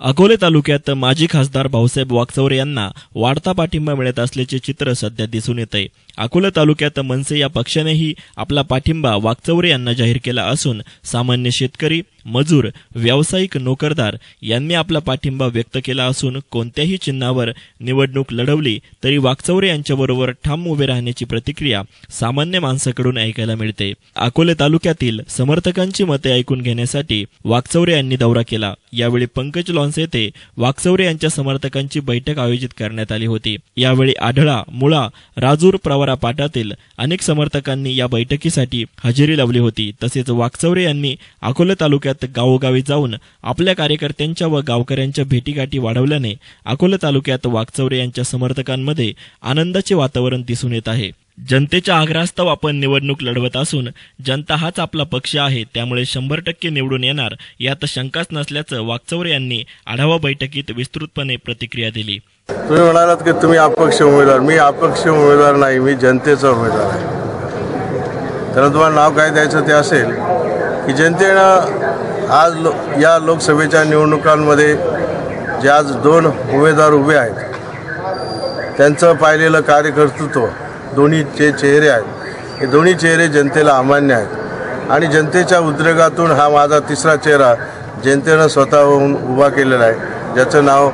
अकोले तालुक्यात माजी खासदार भाऊसाहेब वाकचौरे यांना वाढता पाठिंबा मिळत असल्याचे चित्र सध्या दिसून येत आहे अकोले तालुक्यात मनसे या पक्षानेही आपला पाठिंबा वाकचौरे यांना जाहीर केला असून सामान्य शेतकरी मजूर व्यावसायिक नोकरदार यांनी आपला पाठिंबा व्यक्त केला असून कोणत्याही चिन्हावर निवडणूक लढवली तरी वाकचौरे यांच्याबरोबर ठाम उभे राहण्याची प्रतिक्रिया सामान्य माणसाकडून ऐकायला मिळते. अकोले तालुक्यातील समर्थकांची मते ऐकून घेण्यासाठी वाकचौरे यांनी दौरा केला. यावेळी पंकज लॉन्स येथे वाकचौरे यांच्या समर्थकांची बैठक आयोजित करण्यात आली होती. यावेळी आढळा मुळा राजूर प्रवरा पाटातील अनेक समर्थकांनी या बैठकीसाठी हजेरी लावली होती. तसेच वाकचौरे यांनी अकोले तालुक्यात गावोगावी जाऊन आपल्या कार्यकर्त्यांच्या व गावकऱ्यांच्या भेटीगाठी वाढवल्याने अकोले तालुक्यात वाकचौरे यांच्या समर्थकांमध्ये आनंदाचे वातावरण दिसून येत आहे. जनतेच्या आग्रहास्तव आपण निवडणूक लढवत असून जनता हाच आपला पक्ष आहे त्यामुळे शंभर टक्के निवडून येणार यात शंकाच नसल्याचं वाकचौरे यांनी आढावा बैठकीत विस्तृतपणे प्रतिक्रिया दिली. तुम्ही म्हणालात की तुम्ही अपक्ष उमेदवार. मी अपक्ष उमेदवार नाही मी जनतेचा उमेदवार आहे. तर तुम्हाला नाव काय द्यायचं ते असेल की जनतेनं आज लो या लोकसभेच्या निवडणुकांमध्ये जे आज दोन उमेदवार उभे आहेत त्यांचं पाहिलेलं कार्यकर्तृत्व दोन्ही जे चेहरे आहेत हे दोन्ही चेहरे जनतेला अमान्य आहेत. आणि जनतेच्या उद्रेकातून हा माझा तिसरा चेहरा जनतेनं स्वतःहून उभा केलेला आहे. ज्याचं नाव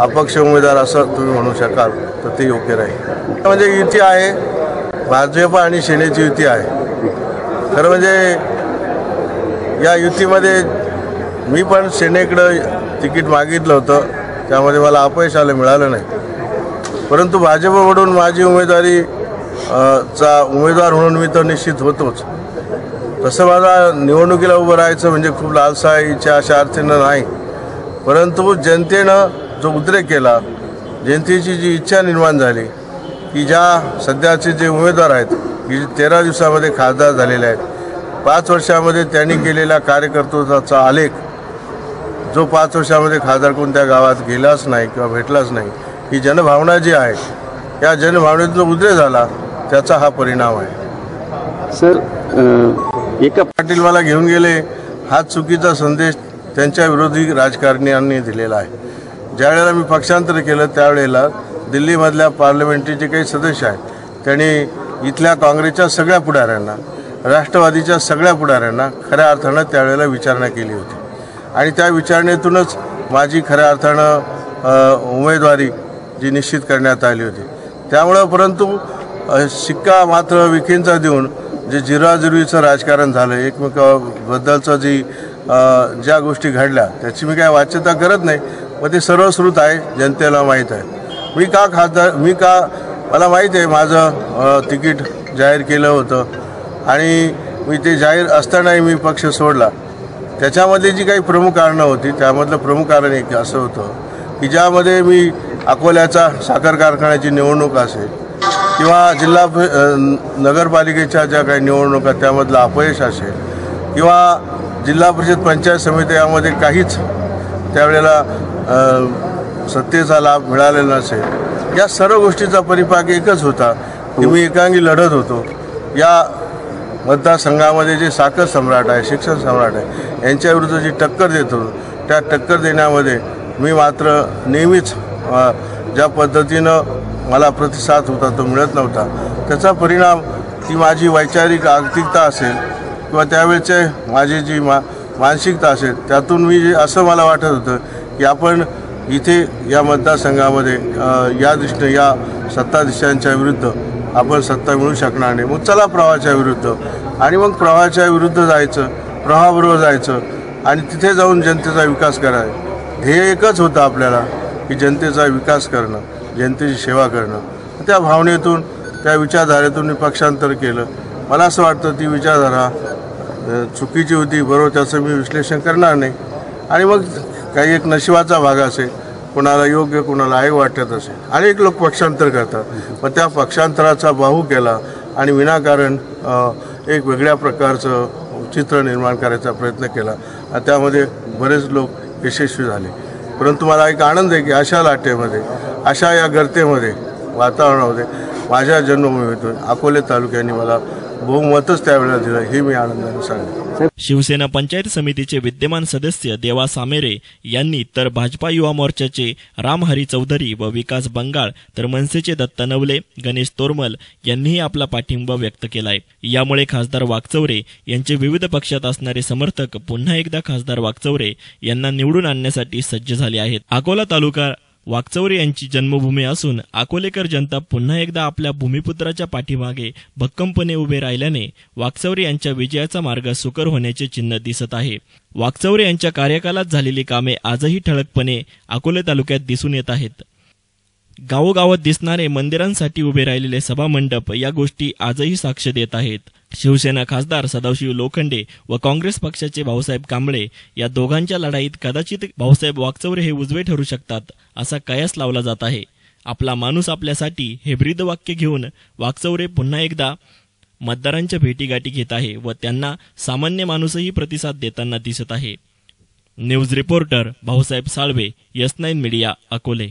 अपक्ष उमेदवार असं तुम्ही म्हणू शकाल तर ते योग्य राहील. म्हणजे युती आहे भाजप आणि सेनेची युती आहे. खरं म्हणजे या युतीमध्ये मी पण सेनेकडं तिकीट मागितलं होतं त्यामध्ये मला अपयश आलं मिळालं नाही. परंतु भाजपकडून माझी उमेदवारी चा उमेदवार म्हणून मी तर निश्चित होतोच. तसं माझा निवडणुकीला उभं राहायचं म्हणजे खूप लालसा इच्छा अशा अर्थीनं नाही. परंतु जनतेनं जो उद्रेक केला जनतेची जी इच्छा निर्माण झाली की ज्या सध्याचे जे उमेदवार आहेत की जे तेरा दिवसामध्ये खासदार झालेले आहेत पाच वर्षामध्ये त्यांनी केलेला कार्यकर्तृत्वाचा आलेख जो पाच वर्षामध्ये खासदार कोणत्या गावात गेलाच नाही किंवा भेटलाच नाही ही जनभावना जी आहे या जनभावनेतून जो उद्रेक झाला त्याचा हा परिणाम आहे. सर एका पाटील मला घेऊन गेले हा चुकीचा संदेश त्यांच्या विरोधी राजकारण्यांनी दिलेला आहे. ज्यावेळेला मी पक्षांतर केलं त्यावेळेला दिल्लीमधल्या पार्लमेंटचे काही सदस्य आहेत त्यांनी इथल्या काँग्रेसच्या सगळ्या पुढाऱ्यांना राष्ट्रवादीच्या सगळ्या पुढाऱ्यांना खऱ्या अर्थानं त्यावेळेला विचारणा केली होती. आणि त्या विचारणेतूनच माझी खऱ्या अर्थानं उमेदवारी जी निश्चित करण्यात आली होती. त्यामुळं परंतु शिक्का मात्र विखेंचा देऊन जे जिराजिरवीचं राजकारण झालं एकमेकाबद्दलचं जी ज्या गोष्टी घडल्या त्याची मी काय वाच्यता करत नाही पण ते सर्वश्रुत आहे जनतेला माहीत आहे. मी का खासदार मी का मला माहीत आहे माझं तिकीट जाहीर केलं होतं आणि मी ते जाहीर असतानाही मी पक्ष सोडला. त्याच्यामध्ये जी काही प्रमुख कारणं होती त्यामधलं प्रमुख कारण एक असं होतं की ज्यामध्ये मी अकोल्याचा साखर कारखान्याची निवडणूक असेल किंवा जिल्हा नगरपालिकेच्या ज्या काही निवडणुका त्यामधलं अपयश असेल किंवा जिल्हा परिषद पंचायत समिती यामध्ये काहीच त्यावेळेला सत्तेचा लाभ मिळालेला नसेल. या सर्व गोष्टीचा परिपाक एकच होता की मी एकांगी लढत होतो. या मतदारसंघामध्ये जे साखर सम्राट आहे शिक्षण सम्राट आहे यांच्याविरुद्ध जी टक्कर देत होतो त्या टक्कर देण्यामध्ये मी मात्र नेहमीच ज्या पद्धतीनं मला प्रतिसाद होता तो मिळत नव्हता. त्याचा परिणाम ती माझी वैचारिक आर्थिकता असेल किंवा त्यावेळचे माझी जी मा मानसिकता असेल त्यातून मी असं मला वाटत होतं की आपण इथे या मतदारसंघामध्ये या दृष्टीने या सत्ताधीशांच्या विरुद्ध आपण सत्ता मिळू शकणार नाही. मग चला प्रवाहाच्या विरुद्ध. आणि मग प्रवाहाच्या विरुद्ध जायचं प्रवाहाबरोबर जायचं आणि तिथे जाऊन जनतेचा विकास करायचा. हे एकच होतं आपल्याला. की जनतेचा विकास करणं जनतेची सेवा करणं. त्या भावनेतून त्या विचारधारेतून मी पक्षांतर केलं. मला असं वाटतं ती विचारधारा चुकीची होती बरोबर त्याचं मी विश्लेषण करणार नाही. आणि मग काही एक नशिबाचा भाग असेल कोणाला योग्य कोणाला आई वाटत असेल अनेक लोक पक्षांतर करतात. पण त्या पक्षांतराचा बाहू केला आणि विनाकारण एक वेगळ्या प्रकारचं चित्र निर्माण करायचा प्रयत्न केला. आणि त्यामध्ये बरेच लोक यशस्वी झाले. परंतु मला एक आनंद आहे की अशा लाटेमध्ये अशा या गर्तेमध्ये वातावरणामध्ये माझ्या जन्मभूमीतून अकोले तालुक्याने मला बहुमतच त्यावेळेला दिलं हे मी आनंदाने सांगेन. शिवसेना पंचायत समितीचे विद्यमान सदस्य देवा सामेरे यांनी तर भाजपा युवा मोर्चाचे रामहरी चौधरी व विकास बंगाळ तर मनसेचे दत्त नवले गणेश तोरमल यांनीही आपला पाठिंबा व्यक्त केलाय. यामुळे खासदार वाकचौरे यांचे विविध पक्षात असणारे समर्थक पुन्हा एकदा खासदार वाकचौरे यांना निवडून आणण्यासाठी सज्ज झाले आहेत. अकोला तालुका वाकचौरे यांची जन्मभूमी असून अकोलेकर जनता पुन्हा एकदा आपल्या भूमिपुत्राच्या पाठीमागे भक्कमपणे उभे राहिल्याने वाकचौरे यांच्या विजयाचा मार्ग सुकर होण्याचे चिन्ह दिसत आहे. वाकचौरे यांच्या कार्यकालात झालेली कामे आजही ठळकपणे अकोले तालुक्यात दिसून येत आहेत. गावोगावात दिसणारे मंदिरांसाठी उभे राहिलेले सभामंडप या गोष्टी आजही साक्ष देत आहेत. शिवसेना खासदार सदाशिव लोखंडे व काँग्रेस पक्षाचे भाऊसाहेब कांबळे या दोघांच्या लढाईत कदाचित भाऊसाहेब वागचौरे हे उजवे ठरू शकतात असा कयास लावला जात आहे. आपला माणूस आपल्यासाठी हे ब्रीदवाक्य घेऊन वागचौरे पुन्हा एकदा मतदारांच्या भेटीगाठी घेत आहे व त्यांना सामान्य माणूसही प्रतिसाद देताना दिसत आहे. News reporter Bhausaheb Salve yes nine media Akole.